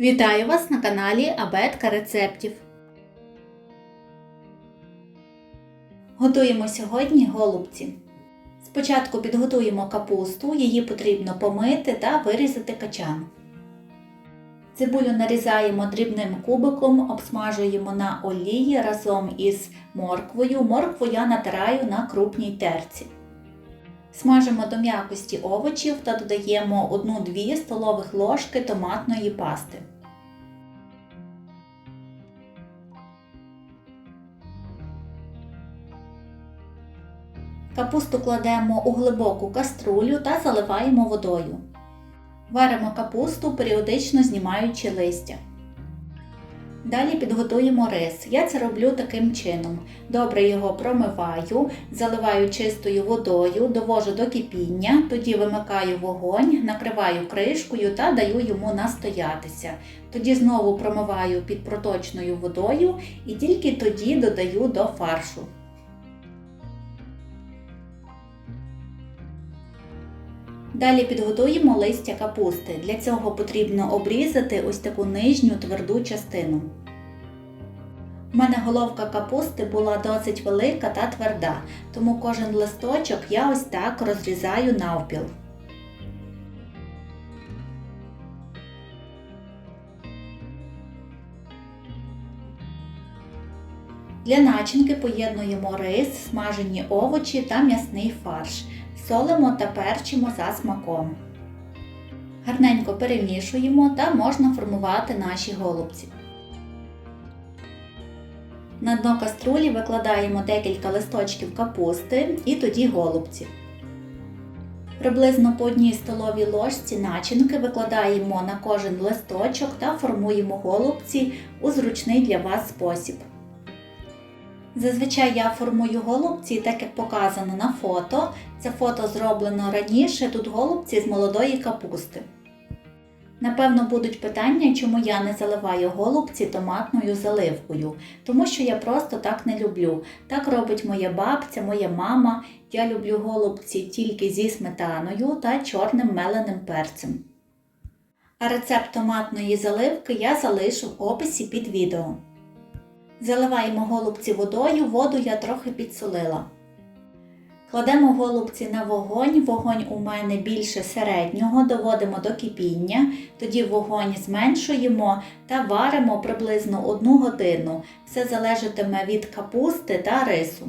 Вітаю вас на каналі Абетка рецептів. Готуємо сьогодні голубці. Спочатку підготуємо капусту, її потрібно помити та вирізати качан. Цибулю нарізаємо дрібним кубиком, обсмажуємо на олії разом із морквою. Моркву я натираю на крупній терці. Смажимо до м'якості овочів та додаємо 1-2 столових ложки томатної пасти. Капусту кладемо у глибоку каструлю та заливаємо водою. Варимо капусту, періодично знімаючи листя. Далі підготуємо рис. Я це роблю таким чином. Добре його промиваю, заливаю чистою водою, довожу до кипіння, тоді вимикаю вогонь, накриваю кришкою та даю йому настоятися. Тоді знову промиваю під проточною водою і тільки тоді додаю до фаршу. Далі підготуємо листя капусти. Для цього потрібно обрізати ось таку нижню тверду частину. У мене головка капусти була досить велика та тверда, тому кожен листочок я ось так розрізаю навпіл. Для начинки поєднуємо рис, смажені овочі та м'ясний фарш. Солимо та перчимо за смаком. Гарненько перемішуємо та можна формувати наші голубці. На дно каструлі викладаємо декілька листочків капусти і тоді голубці. Приблизно по одній столовій ложці начинки викладаємо на кожен листочок та формуємо голубці у зручний для вас спосіб. Зазвичай я формую голубці, так як показано на фото. Це фото зроблено раніше, тут голубці з молодої капусти. Напевно, будуть питання, чому я не заливаю голубці томатною заливкою, тому що я просто так не люблю. Так робить моя бабця, моя мама. Я люблю голубці тільки зі сметаною та чорним меленим перцем. А рецепт томатної заливки я залишу в описі під відео. Заливаємо голубці водою, воду я трохи підсолила. Кладемо голубці на вогонь, вогонь у мене більше середнього, доводимо до кипіння, тоді вогонь зменшуємо та варимо приблизно 1 годину. Все залежатиме від капусти та рису.